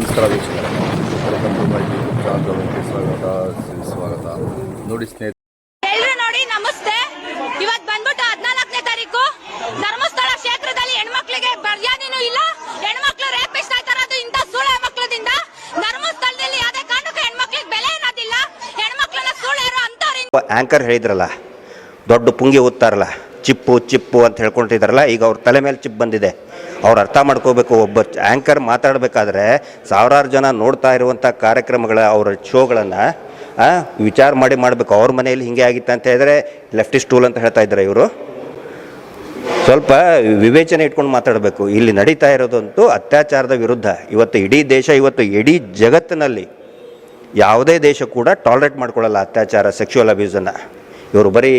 ನಮಸ್ಕಾರ ವೀಕ್ಷಕರೇ. Welcome to my ಚಾನಲ್ಗೆ ಸ್ವಾಗತ ಸ್ವಾಗತ. ನೋಡಿ ಸ್ನೇಹಿತರೆ. ಎಲ್ರು ನೋಡಿ ನಮಸ್ತೆ. ಇವತ್ ಬಂದ್ಬಿಟ್ಟು ಹದಿನಾಲ್ಕನೇ ತಾರೀಕು. ಧರ್ಮಸ್ಥಳ ಕ್ಷೇತ್ರದಲ್ಲಿ ಹೆಣ್ಮಕ್ಳಿಗೆ ಮರ್ಯಾದೆನೂ ಇಲ್ಲ. ಹೆಣ್ಮಕ್ಳು ರೇಪಿಸ್ಟ್ ಆಯ್ತಾರದು ಇಂಥ ಸುಳ್ಳು ಮಕ್ಕಳದಿಂದ ಧರ್ಮಸ್ಥಳದಲ್ಲಿ ಯಾವುದೇ ಕಾರಣಕ್ಕೂ ಹೆಣ್ಮಕ್ಳಿಗೆ ಬೆಲೆ ಅನ್ನೋದಿಲ್ಲ. ಹೆಣ್ಮಕ್ಳನ್ನ ಸುಳ್ಳೇರು ಅಂತವ್ರಿಂದ ಆ್ಯಂಕರ್ ಹೇಳಿದ್ರಲ್ಲ ದೊಡ್ಡ ಪುಂಗಿ ಓದ್ತಾರಲ್ಲ ಚಿಪ್ಪು ಚಿಪ್ಪು ಅಂತ ಹೇಳ್ಕೊಂಡಿದ್ದಾರಲ್ಲ ಈಗ ಅವ್ರ ತಲೆ ಮೇಲೆ ಚಿಪ್ ಬಂದಿದೆ. ಅವ್ರು ಅರ್ಥ ಮಾಡ್ಕೋಬೇಕು, ಒಬ್ಬ ಆ್ಯಂಕರ್ ಮಾತಾಡಬೇಕಾದ್ರೆ ಸಾವಿರಾರು ಜನ ನೋಡ್ತಾ ಇರುವಂಥ ಕಾರ್ಯಕ್ರಮಗಳ, ಅವರ ಶೋಗಳನ್ನು ವಿಚಾರ ಮಾಡಿ ಮಾಡಬೇಕು. ಅವ್ರ ಮನೆಯಲ್ಲಿ ಹಿಂಗೆ ಆಗಿತ್ತು ಅಂತ ಹೇಳಿದ್ರೆ ಲೆಫ್ಟಿಸ್ಟ್ ಟೂಲ್ ಅಂತ ಹೇಳ್ತಾ ಇದ್ದಾರೆ ಇವರು. ಸ್ವಲ್ಪ ವಿವೇಚನೆ ಇಟ್ಕೊಂಡು ಮಾತಾಡಬೇಕು. ಇಲ್ಲಿ ನಡೀತಾ ಇರೋದಂತೂ ಅತ್ಯಾಚಾರದ ವಿರುದ್ಧ. ಇವತ್ತು ಇಡೀ ದೇಶ, ಇವತ್ತು ಇಡೀ ಜಗತ್ತಿನಲ್ಲಿ ಯಾವುದೇ ದೇಶ ಕೂಡ ಟಾಲರೇಟ್ ಮಾಡ್ಕೊಳ್ಳಲ್ಲ ಅತ್ಯಾಚಾರ ಸೆಕ್ಷುವಲ್ ಅಬ್ಯೂಸನ್ನು ಇವರು ಬರೀ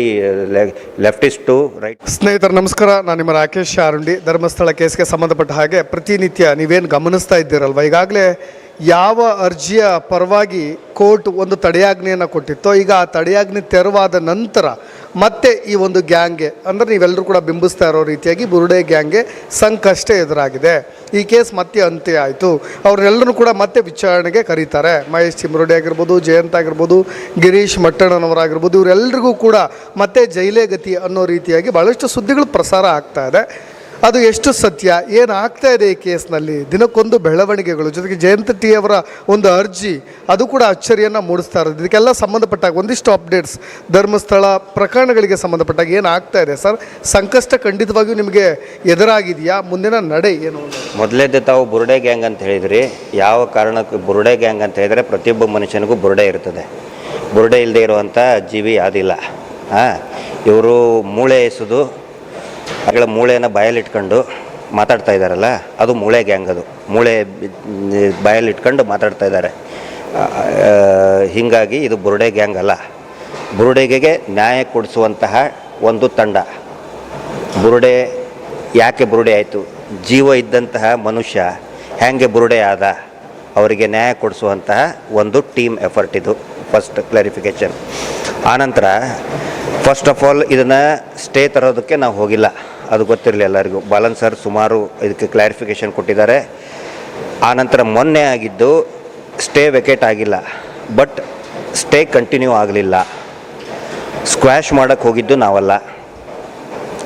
ಲೆಫ್ಟಿಸ್ಟು, ರೈಟ್. ಸ್ನೇಹಿತರು, ನಮಸ್ಕಾರ. ನಾನು ನಿಮ್ಮ ರಾಕೇಶ್ ಶಾರುಂಡಿ. ಧರ್ಮಸ್ಥಳ ಕೇಸ್ಗೆ ಸಂಬಂಧಪಟ್ಟ ಹಾಗೆ ಪ್ರತಿನಿತ್ಯ ನೀವೇನು ಗಮನಿಸ್ತಾ ಇದ್ದೀರಲ್ವ? ಈಗಾಗಲೇ ಯಾವ ಅರ್ಜಿಯ ಪರವಾಗಿ ಕೋರ್ಟ್ ಒಂದು ತಡೆಯಾಜ್ಞೆಯನ್ನು ಕೊಟ್ಟಿತ್ತೋ, ಈಗ ಆ ತಡೆಯಾಜ್ಞೆ ತೆರವಾದ ನಂತರ ಮತ್ತೆ ಈ ಒಂದು ಗ್ಯಾಂಗ್ಗೆ, ಅಂದರೆ ನೀವೆಲ್ಲರೂ ಕೂಡ ಬಿಂಬಿಸ್ತಾ ಇರೋ ರೀತಿಯಾಗಿ ಬುರುಡೆ ಗ್ಯಾಂಗ್ಗೆ ಸಂಕಷ್ಟ ಎದುರಾಗಿದೆ. ಈ ಕೇಸ್ ಮತ್ತೆ ಅಂತ್ಯ ಆಯಿತು. ಅವರೆಲ್ಲರೂ ಕೂಡ ಮತ್ತೆ ವಿಚಾರಣೆಗೆ ಕರೀತಾರೆ. ಮಹೇಶ್ ಚಿಮ್ರೋಡಿ ಆಗಿರ್ಬೋದು, ಜಯಂತ್ ಆಗಿರ್ಬೋದು, ಗಿರೀಶ್ ಮಟ್ಟಣ್ಣನವರಾಗಿರ್ಬೋದು ಇವರೆಲ್ಲರಿಗೂ ಕೂಡ ಮತ್ತೆ ಜೈಲೇ ಗತಿ ಅನ್ನೋ ರೀತಿಯಾಗಿ ಭಾಳಷ್ಟು ಸುದ್ದಿಗಳು ಪ್ರಸಾರ ಆಗ್ತಾ ಇದೆ. ಅದು ಎಷ್ಟು ಸತ್ಯ? ಏನಾಗ್ತಾ ಇದೆ ಈ ಕೇಸ್ನಲ್ಲಿ? ದಿನಕ್ಕೊಂದು ಬೆಳವಣಿಗೆಗಳು, ಜೊತೆಗೆ ಜಯಂತ ಟಿ ಅವರ ಒಂದು ಅರ್ಜಿ, ಅದು ಕೂಡ ಅಚ್ಚರಿಯನ್ನು ಮೂಡಿಸ್ತಾ ಇರೋದು. ಇದಕ್ಕೆಲ್ಲ ಸಂಬಂಧಪಟ್ಟಾಗ ಒಂದಿಷ್ಟು ಅಪ್ಡೇಟ್ಸ್ ಧರ್ಮಸ್ಥಳ ಪ್ರಕರಣಗಳಿಗೆ ಸಂಬಂಧಪಟ್ಟಾಗ ಏನಾಗ್ತಾ ಇದೆ? ಸರ್, ಸಂಕಷ್ಟ ಖಂಡಿತವಾಗಿಯೂ ನಿಮಗೆ ಎದುರಾಗಿದೆಯಾ? ಮುಂದಿನ ನಡೆ ಏನು? ಮೊದಲೇದ್ದು ತಾವು ಬುರುಡೆ ಗ್ಯಾಂಗ್ ಅಂತ ಹೇಳಿದ್ರಿ. ಯಾವ ಕಾರಣಕ್ಕೆ ಬುರುಡೆ ಗ್ಯಾಂಗ್ ಅಂತ ಹೇಳಿದರೆ ಪ್ರತಿಯೊಬ್ಬ ಮನುಷ್ಯನಿಗೂ ಬುರುಡೆ ಇರ್ತದೆ. ಬುರುಡೆ ಇಲ್ಲದೆ ಇರುವಂಥ ಜೀವಿ ಯಾವುದಿಲ್ಲ. ಹಾಂ, ಇವರು ಮೂಳೆ ಎಸೆದು ಅಗಳ ಮೂಳೆಯನ್ನು ಬಾಯಲ್ಲಿಟ್ಕೊಂಡು ಮಾತಾಡ್ತಾ ಇದ್ದಾರಲ್ಲ, ಅದು ಮೂಳೆ ಗ್ಯಾಂಗ್ ಅದು. ಮೂಳೆ ಬಾಯಲ್ಲಿಟ್ಕೊಂಡು ಮಾತಾಡ್ತಾ ಇದ್ದಾರೆ. ಹೀಗಾಗಿ ಇದು ಬುರುಡೆ ಗ್ಯಾಂಗ್ ಅಲ್ಲ. ಬುರುಡೆಗೆ ನ್ಯಾಯ ಕೊಡಿಸುವಂತಹ ಒಂದು ತಂಡ. ಬುರುಡೆ ಯಾಕೆ ಬುರುಡೆ ಆಯಿತು? ಜೀವ ಇದ್ದಂತಹ ಮನುಷ್ಯ ಹೇಗೆ ಬುರುಡೆ ಆದ? ಅವರಿಗೆ ನ್ಯಾಯ ಕೊಡಿಸುವಂತಹ ಒಂದು ಟೀಮ್ ಎಫರ್ಟ್ ಇದು. First clarification. ಆನಂತರ ಫಸ್ಟ್ ಆಫ್ ಆಲ್ ಇದನ್ನು ಸ್ಟೇ ತರೋದಕ್ಕೆ ನಾವು ಹೋಗಿಲ್ಲ. ಅದು ಗೊತ್ತಿರಲಿ ಎಲ್ಲರಿಗೂ. ಬಾಲನ್ ಸರ್ ಸುಮಾರು ಇದಕ್ಕೆ ಕ್ಲಾರಿಫಿಕೇಷನ್ ಕೊಟ್ಟಿದ್ದಾರೆ. ಆನಂತರ ಮೊನ್ನೆ ಆಗಿದ್ದು ಸ್ಟೇ ವೆಕೇಟ್ ಆಗಿಲ್ಲ. ಬಟ್ ಸ್ಟೇ ಕಂಟಿನ್ಯೂ ಆಗಲಿಲ್ಲ. ಸ್ಕ್ವ್ಯಾಶ್ ಮಾಡೋಕ್ಕೆ ಹೋಗಿದ್ದು ನಾವಲ್ಲ.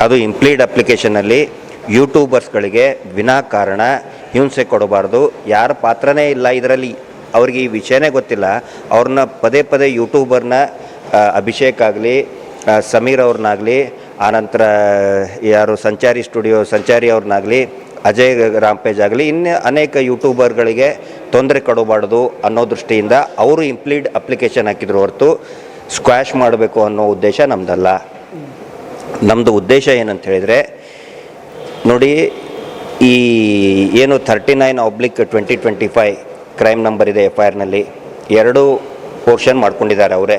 ಅದು ಇಂಪ್ಲೀಡ್ ಅಪ್ಲಿಕೇಶನಲ್ಲಿ ಯೂಟ್ಯೂಬರ್ಸ್ಗಳಿಗೆ ವಿನಾಕಾರಣ ಹಿಂಸೆ ಕೊಡಬಾರ್ದು. ಯಾರ ಪಾತ್ರನೇ ಇಲ್ಲ ಇದರಲ್ಲಿ ಅವ್ರಿಗೆ ಈ ವಿಷಯನೇ ಗೊತ್ತಿಲ್ಲ. ಅವ್ರನ್ನ ಪದೇ ಪದೇ ಯೂಟ್ಯೂಬರ್ನ ಅಭಿಷೇಕ್ ಆಗಲಿ ಸಮೀರ್ ಅವ್ರನ್ನಾಗಲಿ ಆನಂತರ ಯಾರು ಸಂಚಾರಿ ಸ್ಟುಡಿಯೋ ಸಂಚಾರಿ ಅವ್ರನ್ನಾಗಲಿ, ಅಜಯ್ ರಾಮ್ಪೇಜ್ ಆಗಲಿ, ಇನ್ನು ಅನೇಕ ಯೂಟ್ಯೂಬರ್ಗಳಿಗೆ ತೊಂದರೆ ಕೊಡಬಾರ್ದು ಅನ್ನೋ ದೃಷ್ಟಿಯಿಂದ ಅವರು ಇಂಪ್ಲೀಡ್ ಅಪ್ಲಿಕೇಶನ್ ಹಾಕಿದ್ರು ಹೊರತು ಸ್ಕ್ವಾಶ್ ಮಾಡಬೇಕು ಅನ್ನೋ ಉದ್ದೇಶ ನಮ್ಮದಲ್ಲ ನಮ್ಮದು ಉದ್ದೇಶ ಏನಂತ ಹೇಳಿದರೆ, ನೋಡಿ, ಈ ಏನು thirty nine oblique twenty twenty five crime number ಇದೆ ಎಫ್ ಐ ಆರ್ನಲ್ಲಿ ಎರಡು ಪೋರ್ಷನ್ ಮಾಡ್ಕೊಂಡಿದ್ದಾರೆ ಅವರೇ.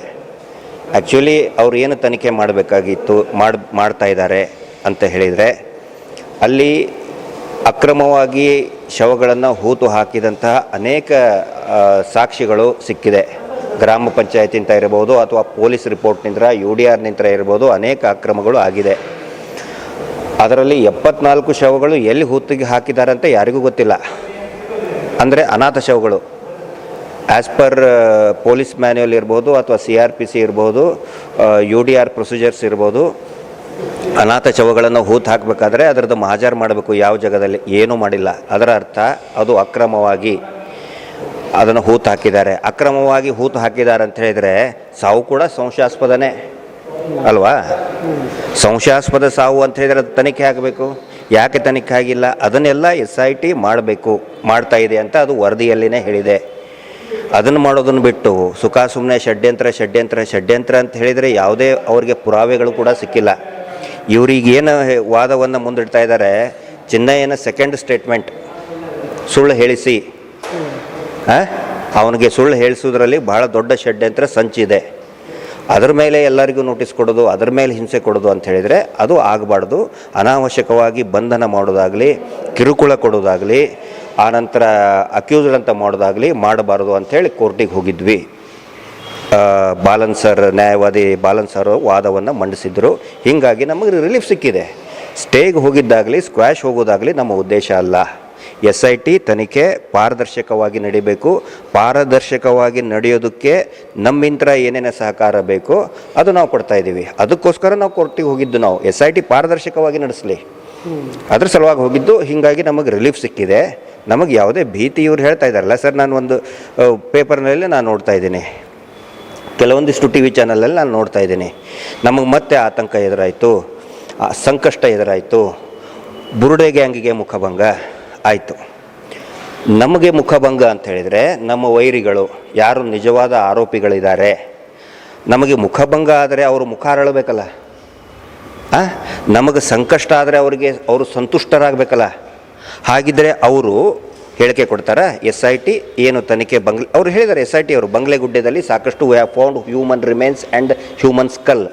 ಆ್ಯಕ್ಚುಲಿ ಅವ್ರು ಏನು ತನಿಖೆ ಮಾಡಬೇಕಾಗಿತ್ತು, ಮಾಡಿ, ಮಾಡ್ತಾ ಇದ್ದಾರೆ ಅಂತ ಹೇಳಿದರೆ, ಅಲ್ಲಿ ಅಕ್ರಮವಾಗಿ ಶವಗಳನ್ನು ಹೂತು ಹಾಕಿದಂತಹ ಅನೇಕ ಸಾಕ್ಷಿಗಳು ಸಿಕ್ಕಿದೆ. ಗ್ರಾಮ ಪಂಚಾಯತಿಂದ ಇರ್ಬೋದು ಅಥವಾ ಪೊಲೀಸ್ ರಿಪೋರ್ಟ್ನಿಂದ ಯು ಡಿ ಆರ್ನಿಂದ ಇರ್ಬೋದು ಅನೇಕ ಅಕ್ರಮಗಳು ಆಗಿದೆ. ಅದರಲ್ಲಿ ಎಪ್ಪತ್ನಾಲ್ಕು ಶವಗಳು ಎಲ್ಲಿ ಹೂತಿಗೆ ಹಾಕಿದ್ದಾರೆ ಅಂತ ಯಾರಿಗೂ ಗೊತ್ತಿಲ್ಲ. ಅಂದರೆ ಅನಾಥ ಶವಗಳು. ಆ್ಯಸ್ ಪರ್ ಪೊಲೀಸ್ ಮ್ಯಾನ್ಯಲ್ ಇರ್ಬೋದು ಅಥವಾ ಸಿ ಆರ್ ಪಿ ಸಿ ಇರ್ಬೋದು ಯು ಡಿ ಆರ್ ಪ್ರೊಸೀಜರ್ಸ್ ಇರ್ಬೋದು, ಅನಾಥ ಶವಗಳನ್ನು ಹೂತು ಹಾಕಬೇಕಾದ್ರೆ ಅದರದ್ದು ಮಹಾಜಾರ್ ಮಾಡಬೇಕು, ಯಾವ ಜಾಗದಲ್ಲಿ ಏನೂ ಮಾಡಿಲ್ಲ. ಅದರ ಅರ್ಥ, ಅದು ಅಕ್ರಮವಾಗಿ ಅದನ್ನು ಹೂತು ಹಾಕಿದ್ದಾರೆ. ಅಕ್ರಮವಾಗಿ ಹೂತು ಹಾಕಿದ್ದಾರೆ ಅಂತ ಹೇಳಿದರೆ ಸಾವು ಕೂಡ ಸಂಶಯಾಸ್ಪದನೇ ಅಲ್ವಾ? ಸಂಶಯಾಸ್ಪದ ಸಾವು ಅಂತ ಹೇಳಿದರೆ ಅದು ತನಿಖೆ ಆಗಬೇಕು. ಯಾಕೆ ತನಿಖೆ ಆಗಿಲ್ಲ? ಅದನ್ನೆಲ್ಲ ಎಸ್ ಐ ಟಿ ಮಾಡಬೇಕು, ಮಾಡ್ತಾ ಇದೆ ಅಂತ ಅದು ವರದಿಯಲ್ಲಿನೇ ಹೇಳಿದೆ. ಅದನ್ನು ಮಾಡೋದನ್ನು ಬಿಟ್ಟು ಸುಖ ಸುಮ್ಮನೆ ಷಡ್ಯಂತ್ರ ಷಡ್ಯಂತ್ರ ಷಡ್ಯಂತ್ರ ಅಂತ ಹೇಳಿದರೆ ಯಾವುದೇ ಅವರಿಗೆ ಪುರಾವೆಗಳು ಕೂಡ ಸಿಕ್ಕಿಲ್ಲ. ಇವ್ರಿಗೆ ಏನು ವಾದವನ್ನು ಮುಂದಿಡ್ತಾ ಇದ್ದಾರೆ, ಚಿನ್ನಯ್ಯನ ಸೆಕೆಂಡ್ ಸ್ಟೇಟ್ಮೆಂಟ್ ಸುಳ್ಳು ಹೇಳಿಸಿ. ಅವನಿಗೆ ಸುಳ್ಳು ಹೇಳಿಸೋದ್ರಲ್ಲಿ ಬಹಳ ದೊಡ್ಡ ಷಡ್ಯಂತ್ರ ಸಂಚಿದೆ ಅದ್ರ ಮೇಲೆ ಎಲ್ಲರಿಗೂ ನೋಟಿಸ್ ಕೊಡೋದು, ಅದ್ರ ಮೇಲೆ ಹಿಂಸೆ ಕೊಡೋದು ಅಂತ ಹೇಳಿದರೆ ಅದು ಆಗಬಾರ್ದು. ಅನಾವಶ್ಯಕವಾಗಿ ಬಂಧನ ಮಾಡೋದಾಗಲಿ, ಕಿರುಕುಳ ಕೊಡೋದಾಗಲಿ ಆನಂತರ ಅಕ್ಯೂಸ್ಡ್ ಅಂತ ಮಾಡೋದಾಗಲಿ ಮಾಡಬಾರ್ದು ಅಂಥೇಳಿ ಕೋರ್ಟಿಗೆ ಹೋಗಿದ್ವಿ. ಬಾಲನ್ ಸರ್, ನ್ಯಾಯವಾದಿ ಬಾಲನ್ ಸರ್ ವಾದವನ್ನು ಮಂಡಿಸಿದ್ರು. ಹೀಗಾಗಿ ನಮಗೆ ರಿಲೀಫ್ ಸಿಕ್ಕಿದೆ. ಸ್ಟೇಗೆ ಹೋಗಿದ್ದಾಗಲಿ ಸ್ಕ್ವಾಶ್ ಹೋಗೋದಾಗಲಿ ನಮ್ಮ ಉದ್ದೇಶ ಅಲ್ಲ. ಎಸ್ ಐ ಟಿ ತನಿಖೆ ಪಾರದರ್ಶಕವಾಗಿ ನಡಿಬೇಕು. ಪಾರದರ್ಶಕವಾಗಿ ನಡೆಯೋದಕ್ಕೆ ನಮ್ಮಿಂದ ಏನೇನು ಸಹಕಾರ ಬೇಕು ಅದು ನಾವು ಕೊಡ್ತಾ ಇದ್ದೀವಿ. ಅದಕ್ಕೋಸ್ಕರ ನಾವು ಕೋರ್ಟಿಗೆ ಹೋಗಿದ್ದು ನಾವು. ಎಸ್ ಐ ಟಿ ಪಾರದರ್ಶಕವಾಗಿ ನಡೆಸಲಿ. ಅದ್ರ ಸಲುವಾಗಿ ಹೋಗಿದ್ದು ಹೀಗಾಗಿ ನಮಗೆ ರಿಲೀಫ್ ಸಿಕ್ಕಿದೆ. ನಮಗೆ ಯಾವುದೇ ಭೀತಿ ಇವ್ರು ಹೇಳ್ತಾ ಇದ್ದಾರಲ್ಲ ಸರ್ ನಾನು ಒಂದು ಪೇಪರ್ನಲ್ಲಿ ನಾನು ನೋಡ್ತಾ ಇದ್ದೀನಿ. ಕೆಲವೊಂದಿಷ್ಟು ಟಿ ವಿ ಚಾನಲಲ್ಲಿ ನಾನು ನೋಡ್ತಾ ಇದ್ದೀನಿ. ನಮಗೆ ಮತ್ತೆ ಆತಂಕ ಎದುರಾಯಿತು ಸಂಕಷ್ಟ ಎದುರಾಯಿತು. ಬುರುಡೆ ಗ್ಯಾಂಗಿಗೆ ಮುಖಭಂಗ. ಆಯಿತು. ನಮಗೆ ಮುಖಭಂಗ ಅಂತ ಹೇಳಿದರೆ ನಮ್ಮ ವೈರಿಗಳು ಯಾರು ನಿಜವಾದ ಆರೋಪಿಗಳಿದ್ದಾರೆ? ನಮಗೆ ಮುಖಭಂಗ ಆದರೆ ಅವರು ಮುಖ ಅರಳಬೇಕಲ್ಲ? ನಮಗೆ ಸಂಕಷ್ಟ ಆದರೆ ಅವರಿಗೆ ಅವರು ಸಂತುಷ್ಟರಾಗಬೇಕಲ್ಲ? ಹಾಗಿದ್ದರೆ ಅವರು ಹೇಳಿಕೆ ಕೊಡ್ತಾರೆ? ಎಸ್ ಐ ಟಿ ಏನು ತನಿಖೆ ಬಂಗ್ಲೆ, ಅವ್ರು ಹೇಳಿದ್ದಾರೆ ಎಸ್ ಐ ಟಿ ಅವರು ಬಂಗ್ಲೆಗುಡ್ಡೆದಲ್ಲಿ ಸಾಕಷ್ಟು we have found human remains and human skull.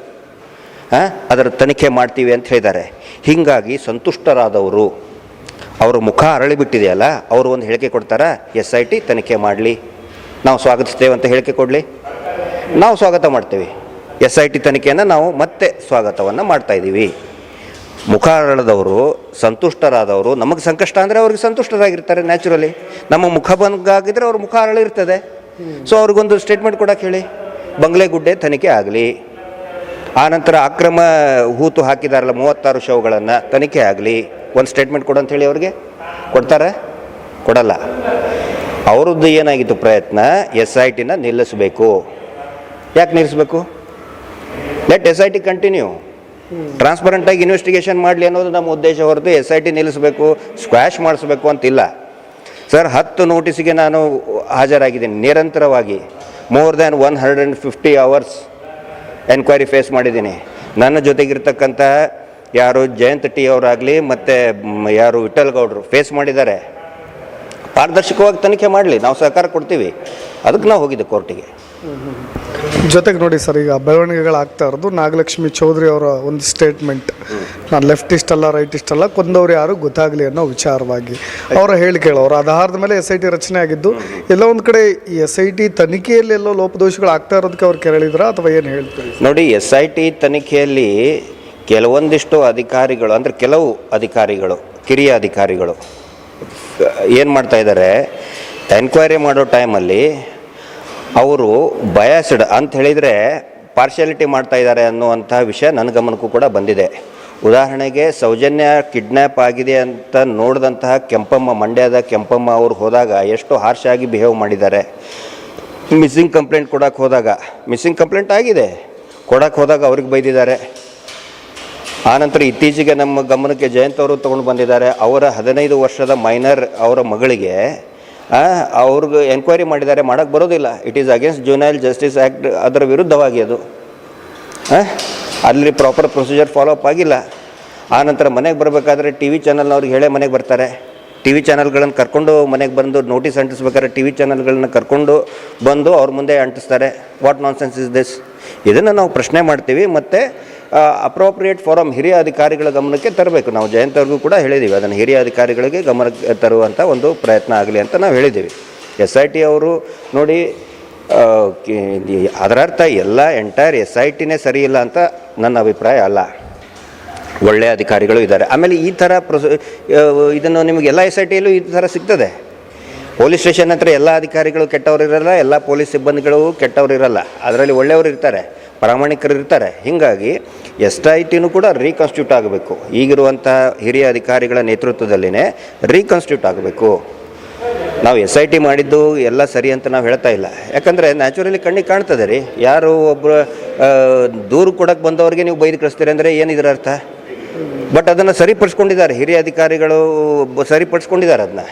ಅದರ ತನಿಖೆ ಮಾಡ್ತೀವಿ ಅಂತ ಹೇಳಿದ್ದಾರೆ. ಹೀಗಾಗಿ ಸಂತುಷ್ಟರಾದವರು ಅವರ ಮುಖ ಅರಳಿಬಿಟ್ಟಿದೆಯಲ್ಲ ಅವರು ಒಂದು ಹೇಳಿಕೆ ಕೊಡ್ತಾರಾ, ಎಸ್ ಐ ಟಿ ತನಿಖೆ ಮಾಡಲಿ. ನಾವು ಸ್ವಾಗತಿಸ್ತೇವೆ ಅಂತ ಹೇಳಿಕೆ ಕೊಡಲಿ. ನಾವು ಸ್ವಾಗತ ಮಾಡ್ತೇವೆ. ಎಸ್ ಐ ಟಿ ತನಿಖೆಯನ್ನು ನಾವು ಮತ್ತೆ ಸ್ವಾಗತವನ್ನು ಮಾಡ್ತಾ ಇದ್ದೀವಿ. ಮುಖ ಅರಳದವರು, ಸಂತುಷ್ಟರಾದವರು, ನಮಗೆ ಸಂಕಷ್ಟ ಅಂದರೆ ಅವ್ರಿಗೆ ಸಂತುಷ್ಟರಾಗಿರ್ತಾರೆ ನ್ಯಾಚುರಲಿ ನಮ್ಮ ಮುಖ ಬಂಗಾಗಿದ್ದರೆ ಅವ್ರ ಮುಖ ಅರಳಿರ್ತದೆ. ಸೊ ಅವ್ರಿಗೊಂದು ಸ್ಟೇಟ್ಮೆಂಟ್ ಕೊಡೋಕೆ ಹೇಳಿ. ಬಂಗ್ಲೆಗುಡ್ಡೆ ತನಿಖೆ ಆಗಲಿ. ಆನಂತರ ಅಕ್ರಮ ಹೂತು ಹಾಕಿದಾರಲ್ಲ, ಮೂವತ್ತಾರು ಶವಗಳನ್ನು ತನಿಖೆ ಆಗಲಿ. ಒಂದು ಸ್ಟೇಟ್ಮೆಂಟ್ ಕೊಡು ಅಂತ ಹೇಳಿ ಅವ್ರಿಗೆ? ಕೊಡ್ತಾರೆ? ಕೊಡಲ್ಲ. ಅವ್ರದ್ದು ಏನಾಗಿತ್ತು ಪ್ರಯತ್ನ? ಎಸ್ ಐ ಟಿನ ನಿಲ್ಲಿಸಬೇಕು. ಯಾಕೆ ನಿಲ್ಲಿಸಬೇಕು? Let S I T continue ಟ್ರಾನ್ಸ್ಪರೆಂಟಾಗಿ investigation ಮಾಡಲಿ ಅನ್ನೋದು ನಮ್ಮ ಉದ್ದೇಶ ಹೊರತು ಎಸ್ ಐ ಟಿ ನಿಲ್ಲಿಸಬೇಕು ಸ್ಕ್ವಾಶ್ ಮಾಡಿಸ್ಬೇಕು ಅಂತಿಲ್ಲ. ಸರ್ ಹತ್ತು ನೋಟಿಸಿಗೆ ನಾನು ಹಾಜರಾಗಿದ್ದೀನಿ. ನಿರಂತರವಾಗಿ more than one hundred and fifty hours enquiry face ಮಾಡಿದ್ದೀನಿ. ನನ್ನ ಜೊತೆಗಿರ್ತಕ್ಕಂಥ ಯಾರು ಜಯಂತ್ ಟಿ ಅವರಾಗಲಿ ಮತ್ತು ಯಾರು ವಿಠಲ್ ಗೌಡರು ಫೇಸ್ ಮಾಡಿದ್ದಾರೆ. ಪಾರದರ್ಶಕವಾಗಿ ತನಿಖೆ ಮಾಡಲಿ ನಾವು ಸಹಕಾರ ಕೊಡ್ತೀವಿ. ಅದಕ್ಕೆ ನಾವು ಹೋಗಿದ್ದೆ ಕೋರ್ಟಿಗೆ. ಜೊತೆಗೆ ನೋಡಿ ಸರ್ ಈಗ ಬೆಳವಣಿಗೆಗಳಾಗ್ತಾ ಇರೋದು ನಾಗಲಕ್ಷ್ಮಿ ಚೌಧರಿ ಅವರ ಒಂದು ಸ್ಟೇಟ್ಮೆಂಟ್ ನಾನು ಲೆಫ್ಟಿಸ್ಟ್ ಅಲ್ಲ ರೈಟಿಸ್ಟ್ ಅಲ್ಲ ಕೊಂದವ್ರು ಯಾರು ಗೊತ್ತಾಗಲಿ ಅನ್ನೋ ವಿಚಾರವಾಗಿ. ಅವರ ಹೇಳಿಕೆಗಳು ಅವರ ಆಧಾರದ ಮೇಲೆ ಎಸ್ ಐ ಟಿ ರಚನೆ ಆಗಿದ್ದು ಎಲ್ಲ ಒಂದು ಕಡೆ ಈ ಎಸ್ ಐ ಟಿ ತನಿಖೆಯಲ್ಲಿ ಎಲ್ಲೋ ಲೋಪದೋಷಗಳು ಆಗ್ತಾ ಇರೋದಕ್ಕೆ ಅವ್ರು ಕೇಳಿದ್ರ ಅಥವಾ ಏನು ಹೇಳ್ತಾರೆ? ನೋಡಿ ಎಸ್ ಐ ಟಿ ತನಿಖೆಯಲ್ಲಿ ಕೆಲವೊಂದಿಷ್ಟು ಅಧಿಕಾರಿಗಳು, ಅಂದರೆ ಕೆಲವು ಅಧಿಕಾರಿಗಳು, ಕಿರಿಯ ಅಧಿಕಾರಿಗಳು ಏನು ಮಾಡ್ತಾ ಇದ್ದಾರೆ ಎನ್ಕ್ವೈರಿ ಮಾಡೋ ಟೈಮಲ್ಲಿ ಅವರು ಬಯಾಸ್ಡ್ ಅಂತ ಹೇಳಿದರೆ ಪಾರ್ಶಿಯಾಲಿಟಿ ಮಾಡ್ತಾ ಇದ್ದಾರೆ ಅನ್ನುವಂಥ ವಿಷಯ ನನ್ನ ಗಮನಕ್ಕೂ ಕೂಡ ಬಂದಿದೆ. ಉದಾಹರಣೆಗೆ ಸೌಜನ್ಯ ಕಿಡ್ನ್ಯಾಪ್ ಆಗಿದೆ ಅಂತ ನೋಡಿದಂತಹ ಕೆಂಪಮ್ಮ, ಮಂಡ್ಯದ ಕೆಂಪಮ್ಮ ಅವರು ಹೋದಾಗ ಎಷ್ಟು ಹಾರ್ಶ್ ಆಗಿ ಬಿಹೇವ್ ಮಾಡಿದ್ದಾರೆ. ಮಿಸ್ಸಿಂಗ್ ಕಂಪ್ಲೇಂಟ್ ಕೊಡೋಕ್ಕೆ ಹೋದಾಗ ಮಿಸ್ಸಿಂಗ್ ಕಂಪ್ಲೇಂಟ್ ಆಗಿದೆ. ಕೊಡಕ್ಕೆ ಹೋದಾಗ ಅವ್ರಿಗೆ ಬೈದಿದ್ದಾರೆ. ಆನಂತರ ಇತ್ತೀಚೆಗೆ ನಮ್ಮ ಗಮನಕ್ಕೆ ಜಯಂತ್ ಅವರು ತೊಗೊಂಡು ಬಂದಿದ್ದಾರೆ. ಅವರ ಹದಿನೈದು ವರ್ಷದ ಮೈನರ್ ಅವರ ಮಗಳಿಗೆ ಅವ್ರಿಗೆ ಎನ್ಕ್ವೈರಿ ಮಾಡಿದ್ದಾರೆ. ಮಾಡೋಕ್ಕೆ ಬರೋದಿಲ್ಲ. It is against juvenile justice act ಅದರ ವಿರುದ್ಧವಾಗಿ ಅದು? ಅಲ್ಲಿ ಪ್ರಾಪರ್ ಪ್ರೊಸೀಜರ್ ಫಾಲೋ ಅಪ್ ಆಗಿಲ್ಲ. ಆನಂತರ ಮನೆಗೆ ಬರಬೇಕಾದ್ರೆ ಟಿ ವಿ ಚಾನಲ್ನವ್ರಿಗೆ ಹೇಳೇ ಮನೆಗೆ ಬರ್ತಾರೆ. ಟಿ ವಿ ಚಾನಲ್ಗಳನ್ನು ಕರ್ಕೊಂಡು ಮನೆಗೆ ಬಂದು ನೋಟಿಸ್ ಅಂಟಿಸ್ಬೇಕಾದ್ರೆ ಟಿ ವಿ ಚಾನಲ್ಗಳನ್ನ ಕರ್ಕೊಂಡು ಬಂದು ಅವ್ರ ಮುಂದೆ ಅಂಟಿಸ್ತಾರೆ. What nonsense is this ಇದನ್ನು ನಾವು ಪ್ರಶ್ನೆ ಮಾಡ್ತೀವಿ. ಮತ್ತು ಅಪ್ರೋಪ್ರಿಯೇಟ್ ಫಾರಮ್ ಹಿರಿಯ ಅಧಿಕಾರಿಗಳ ಗಮನಕ್ಕೆ ತರಬೇಕು. ನಾವು ಜಯಂತವ್ರಿಗೂ ಕೂಡ ಹೇಳಿದ್ದೀವಿ ಅದನ್ನು ಹಿರಿಯ ಅಧಿಕಾರಿಗಳಿಗೆ ಗಮನಕ್ಕೆ ತರುವಂಥ ಒಂದು ಪ್ರಯತ್ನ ಆಗಲಿ ಅಂತ ನಾವು ಹೇಳಿದ್ದೀವಿ ಎಸ್ ಐ ಟಿ ಅವರು ನೋಡಿ ಅದರ ಅರ್ಥ ಎಲ್ಲ ಎಂಟೈರ್ ಎಸ್ ಐ ಟಿನೇ ಸರಿ ಇಲ್ಲ ಅಂತ ನನ್ನ ಅಭಿಪ್ರಾಯ ಅಲ್ಲ. ಒಳ್ಳೆಯ ಅಧಿಕಾರಿಗಳು ಇದ್ದಾರೆ. ಆಮೇಲೆ ಈ ಥರ ಪ್ರೊಸ ಇದನ್ನು ನಿಮಗೆ ಎಲ್ಲ ಎಸ್ ಐ ಟಿಯಲ್ಲೂ ಈ ಥರ ಸಿಗ್ತದೆ. ಪೊಲೀಸ್ ಸ್ಟೇಷನ್ ಹತ್ರ ಎಲ್ಲ ಅಧಿಕಾರಿಗಳು ಕೆಟ್ಟವರು ಇರಲ್ಲ, ಎಲ್ಲ ಪೊಲೀಸ್ ಸಿಬ್ಬಂದಿಗಳು ಕೆಟ್ಟವರು ಇರಲ್ಲ. ಅದರಲ್ಲಿ ಒಳ್ಳೆಯವರು ಇರ್ತಾರೆ. ಪ್ರಾಮಾಣಿಕರು ಇರ್ತಾರೆ. ಹೀಗಾಗಿ ಎಸ್ ಐ ಟಿನೂ ಕೂಡ ರೀಕಾನ್ಸ್ಟಿಟ್ಯೂಟ್ ಆಗಬೇಕು. ಈಗಿರುವಂತಹ ಹಿರಿಯ ಅಧಿಕಾರಿಗಳ ನೇತೃತ್ವದಲ್ಲಿನೇ ರೀಕಾನ್ಸ್ಟಿಟ್ಯೂಟ್ ಆಗಬೇಕು. ನಾವು ಎಸ್ ಐ ಟಿ ಮಾಡಿದ್ದು ಎಲ್ಲ ಸರಿ ಅಂತ ನಾವು ಹೇಳ್ತಾ ಇಲ್ಲ. ಯಾಕಂದರೆ ನ್ಯಾಚುರಲಿ ಕಣ್ಣಿಗೆ ಕಾಣ್ತದೆ ರೀ. ಯಾರು ಒಬ್ಬರು ದೂರು ಕೊಡಕ್ಕೆ ಬಂದವ್ರಿಗೆ ನೀವು ಬೈದು ಕಳಿಸ್ತೀರಿ ಅಂದರೆ ಏನಿದ್ರ ಅರ್ಥ? ಬಟ್ ಅದನ್ನು ಸರಿಪಡಿಸ್ಕೊಂಡಿದ್ದಾರೆ. ಹಿರಿಯ ಅಧಿಕಾರಿಗಳು ಸರಿಪಡಿಸ್ಕೊಂಡಿದ್ದಾರೆ ಅದನ್ನ.